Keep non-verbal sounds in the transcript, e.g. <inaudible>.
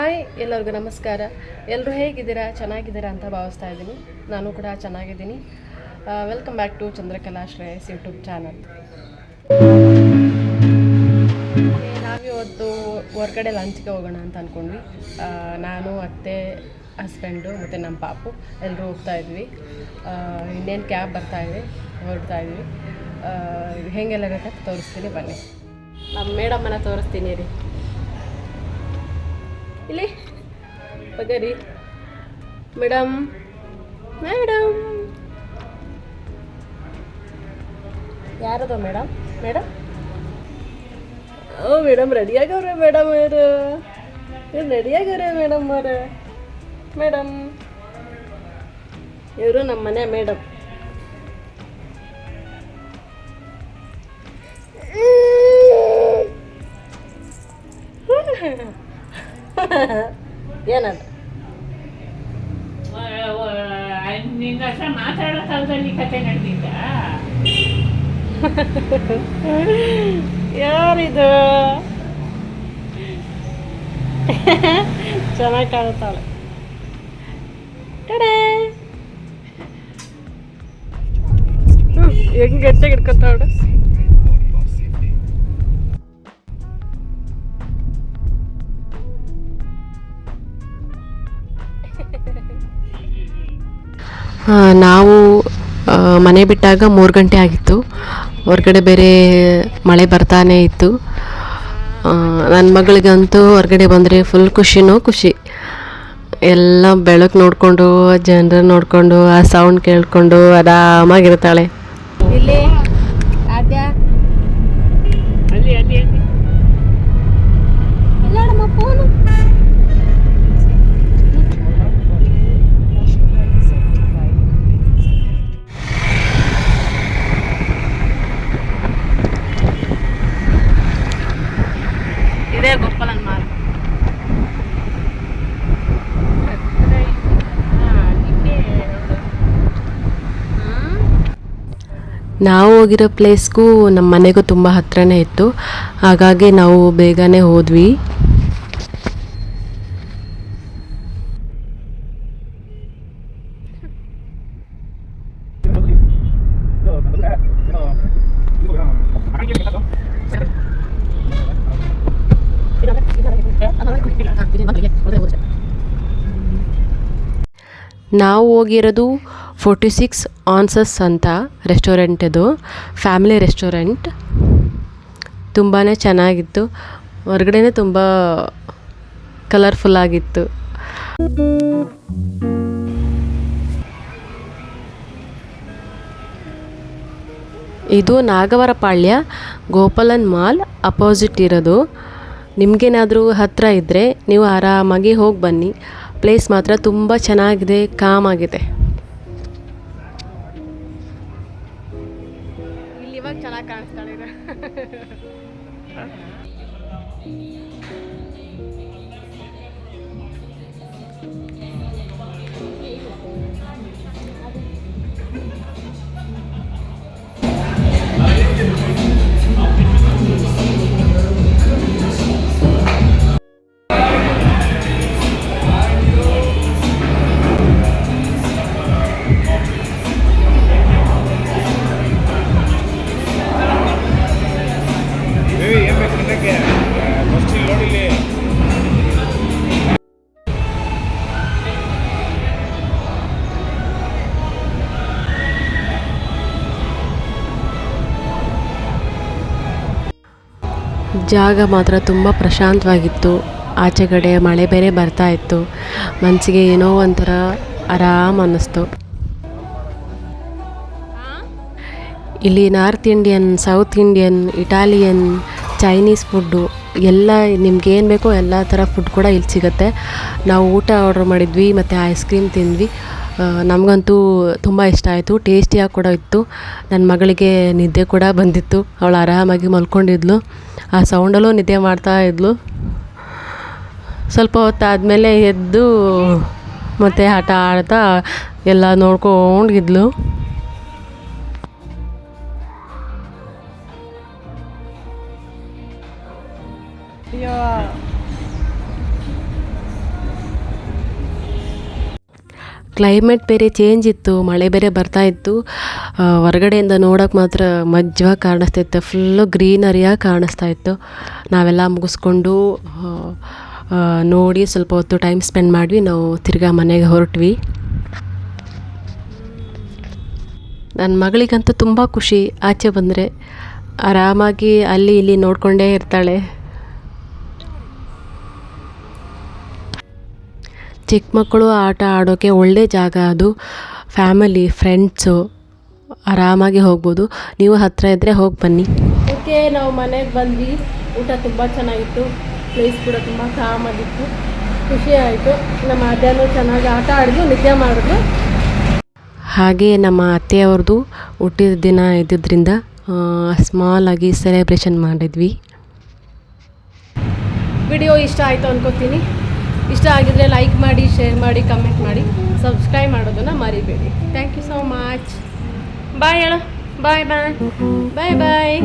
Hi, ಎಲ್ಲರಿಗೂ ನಮಸ್ಕಾರ. ಎಲ್ಲರೂ ಹೇಗಿದ್ದೀರಾ? ಚೆನ್ನಾಗಿದ್ದೀರಾ ಅಂತ ಭಾವಿಸ್ತಾ ಇದ್ದೀನಿ. ನಾನು ಕೂಡ ಚೆನ್ನಾಗಿದ್ದೀನಿ. Welcome back to Chandrakala Shreyas YouTube channel ನಾವಿವತ್ತು ಹೊರ್ಗಡೆ ಲಂಚ್ಗೆ ಹೋಗೋಣ ಅಂತ ಅಂದ್ಕೊಂಡ್ವಿ ನಾನು, ಅತ್ತೆ ಹಸ್ಬೆಂಡು ಮತ್ತು ನಮ್ಮ ಪಾಪು ಎಲ್ಲರೂ ಹೋಗ್ತಾ ಇದ್ವಿ. ಇನ್ನೇನು ಕ್ಯಾಬ್ ಇದೆ, ಹೊರಡ್ತಾ ಇದ್ವಿ. ಹೆಂಗೆಲ್ಲ ಬೇಕಂತ ತೋರಿಸ್ತೀನಿ, ಬನ್ನಿ. ನಮ್ಮ ಮೇಡಮ್ಮನ ತೋರಿಸ್ತೀನಿ ರೀ. ಇಲ್ಲಿ. ಪಗರಿ. ಮೇಡಮ್ ಮೇಡಮ್ ಯಾರದು ಮೇಡಮ್ ಮೇಡಮ್ ಓ ಮೇಡಮ್ ರೆಡಿಯಾಗವ್ರೆ ಮೇಡಮ್ ಅವರು. ಇವ್ರು ರೆಡಿಯಾಗವ್ರೆ ಮೇಡಮ್ ಅವರು. ಮೇಡಮ್ ಇವರು ನಮ್ಮ ಮನೆ ಮೇಡಮ್ <laughs> <laughs> ಏನದು? ನಿನ್ನ ಹತ್ರ ಮಾತಾಡೋ ಕಾಲದಲ್ಲಿ ಕತೆ ನಡೆದಿದ್ದ? <laughs> ಯಾರಿದು? <laughs> ಚೆನ್ನಾಗಿ ಕಾಣುತ್ತಾಳೆ ಕಡೆ ಹೆಂಗ್ ಗಟ್ಟಿಗೆ ಹಿಡ್ಕೊತಾವಳು ನಾವು ಮನೆ ಬಿಟ್ಟಾಗ ಮೂರು ಗಂಟೆ ಆಗಿತ್ತು. ಹೊರಗಡೆ ಬೇರೆ ಮಳೆ ಬರ್ತಾನೆ ಇತ್ತು. ನನ್ನ ಮಗಳಿಗಂತೂ ಹೊರಗಡೆ ಬಂದರೆ ಫುಲ್ ಖುಷಿನೂ ಖುಷಿ. ಎಲ್ಲ ಬೆಳಕು ನೋಡಿಕೊಂಡು ಜನರ ನೋಡಿಕೊಂಡು, ಆ ಸೌಂಡ್ ಕೇಳಿಕೊಂಡು, ಆರಾಮಾಗಿರ್ತಾಳೆ. ನಾವು ಹೋಗಿರೋ ಪ್ಲೇಸ್ಗೂ ನಮ್ಮ ಮನೆಗೂ ತುಂಬ ಹತ್ರನೇ ಇತ್ತು. ಹಾಗಾಗಿ ನಾವು ಬೇಗನೆ ಹೋದ್ವಿ. ನಾವು ಹೋಗಿರೋದು ಫೋರ್ಟಿ ಸಿಕ್ಸ್ ಆನ್ಸಸ್ ಅಂತ ರೆಸ್ಟೋರೆಂಟ್ ಇದು ಫ್ಯಾಮಿಲಿ ರೆಸ್ಟೋರೆಂಟ್ ತುಂಬಾ ಚೆನ್ನಾಗಿತ್ತು. ಹೊರಗಡೆನೇ ತುಂಬ ಕಲರ್ಫುಲ್ ಆಗಿತ್ತು. ಇದು ನಾಗವರಪಾಳ್ಯ ಗೋಪಾಲನ್ ಮಾಲ್ ಅಪೋಸಿಟ್ ಇರೋದು. ನಿಮಗೇನಾದರೂ ಹತ್ತಿರ ಇದ್ದರೆ ನೀವು ಆರಾಮಾಗಿ ಹೋಗಿ ಬನ್ನಿ. ಪ್ಲೇಸ್ ಮಾತ್ರ ತುಂಬ ಚೆನ್ನಾಗಿದೆ ಕಾಮ್ ಆಗಿದೆ. ಜಾಗ ಮಾತ್ರ ತುಂಬ ಪ್ರಶಾಂತವಾಗಿತ್ತು. ಆಚೆ ಕಡೆ ಮಳೆ ಬೇರೆ ಬರ್ತಾ ಇತ್ತು. ಮನಸ್ಸಿಗೆ ಏನೋ ಒಂಥರ ಆರಾಮ ಅನ್ನಿಸ್ತು. ಇಲ್ಲಿ north Indian, south Indian, Italian, Chinese food ಎಲ್ಲ ನಿಮ್ಗೆ ಏನು ಬೇಕೋ ಎಲ್ಲ ಥರ ಫುಡ್ ಕೂಡ ಇಲ್ಲಿ ಸಿಗುತ್ತೆ. ನಾವು ಊಟ ಆರ್ಡ್ರ್ ಮಾಡಿದ್ವಿ, ಮತ್ತು ಐಸ್ ಕ್ರೀಮ್ ತಿಂದ್ವಿ. ನಮಗಂತೂ ತುಂಬ ಇಷ್ಟ ಆಯಿತು ಟೇಸ್ಟಿಯಾಗಿ ಕೂಡ ಇತ್ತು. ನನ್ನ ಮಗಳಿಗೆ ನಿದ್ದೆ ಕೂಡ ಬಂದಿತ್ತು. ಅವಳು ಆರಾಮಾಗಿ ಮಲ್ಕೊಂಡಿದ್ಲು. ಆ ಸೌಂಡಲ್ಲೂ ನಿದ್ದೆ ಮಾಡ್ತಾ ಇದ್ಲು. ಸ್ವಲ್ಪ ಹೊತ್ತಾದಮೇಲೆ ಎದ್ದು ಮತ್ತು ಆಟ ಆಡ್ತಾ ಎಲ್ಲ ನೋಡ್ಕೊಂಡಿದ್ಲು ಕ್ಲೈಮೇಟ್ ಬೇರೆ ಚೇಂಜ್ ಇತ್ತು, ಮಳೆ ಬೇರೆ ಬರ್ತಾ ಇತ್ತು. ಹೊರಗಡೆಯಿಂದ ನೋಡೋಕೆ ಮಾತ್ರ ಮಜ್ವಾಗಿ ಕಾಣಿಸ್ತಾ ಇತ್ತು. ಫುಲ್ಲು ಗ್ರೀನರಿಯಾಗಿ ಕಾಣಿಸ್ತಾ ಇತ್ತು. ನಾವೆಲ್ಲ ಮುಗಿಸ್ಕೊಂಡು ನೋಡಿ ಸ್ವಲ್ಪ ಹೊತ್ತು ಟೈಮ್ ಸ್ಪೆಂಡ್ ಮಾಡಿ ನಾವು ತಿರ್ಗಾ ಮನೆಗೆ ಹೊರಟ್ವಿ. ನನ್ನ ಮಗಳಿಗಂತೂ ತುಂಬ ಖುಷಿ. ಆಚೆ ಬಂದರೆ ಆರಾಮಾಗಿ ಅಲ್ಲಿ ಇಲ್ಲಿ ನೋಡಿಕೊಂಡೇ ಇರ್ತಾಳೆ. ಚಿಕ್ಕ ಮಕ್ಕಳು ಆಟ ಆಡೋಕ್ಕೆ ಒಳ್ಳೆ ಜಾಗ ಅದು. ಫ್ಯಾಮಿಲಿ ಫ್ರೆಂಡ್ಸು ಆರಾಮಾಗಿ ಹೋಗ್ಬೋದು. ನೀವು ಹತ್ತಿರ ಇದ್ದರೆ ಹೋಗಿ ಬನ್ನಿ. ಓಕೆ ನಾವು ಮನೆಗೆ ಬಂದ್ವಿ. ಊಟ ತುಂಬ ಚೆನ್ನಾಗಿತ್ತು. ಪ್ಲೇಸ್ ಕೂಡ ತುಂಬ ಕಾಮಾಗಿತ್ತು ಖುಷಿ ಆಯಿತು. ನಮ್ಮ ಮಧ್ಯಾಹ್ನ ಚೆನ್ನಾಗಿ ಆಟ ಆಡಿದ್ವು ನಿದ್ದೆ ಮಾಡಿದ್ವು ಹಾಗೆ ನಮ್ಮ ಅತ್ತೆಯವ್ರದ್ದು ಹುಟ್ಟಿದ ದಿನ ಇದ್ದಿದ್ದರಿಂದ ಸ್ಮಾಲಾಗಿ ಸೆಲೆಬ್ರೇಷನ್ ಮಾಡಿದ್ವಿ. ವಿಡಿಯೋ ಇಷ್ಟ ಆಯಿತು ಅನ್ಕೋತೀನಿ. ಇಷ್ಟ ಆಗಿದ್ರೆ ಲೈಕ್ ಮಾಡಿ. ಮಾಡಿ ಕಮೆಂಟ್ ಮಾಡಿ ಸಬ್ಸ್ಕ್ರೈಬ್ ಮಾಡೋದನ್ನು ಮರಿಬೇಡಿ. Thank you so much bye ಹೇಳ ಬಾಯ್ ಬಾಯ್ ಬಾಯ್ ಬಾಯ್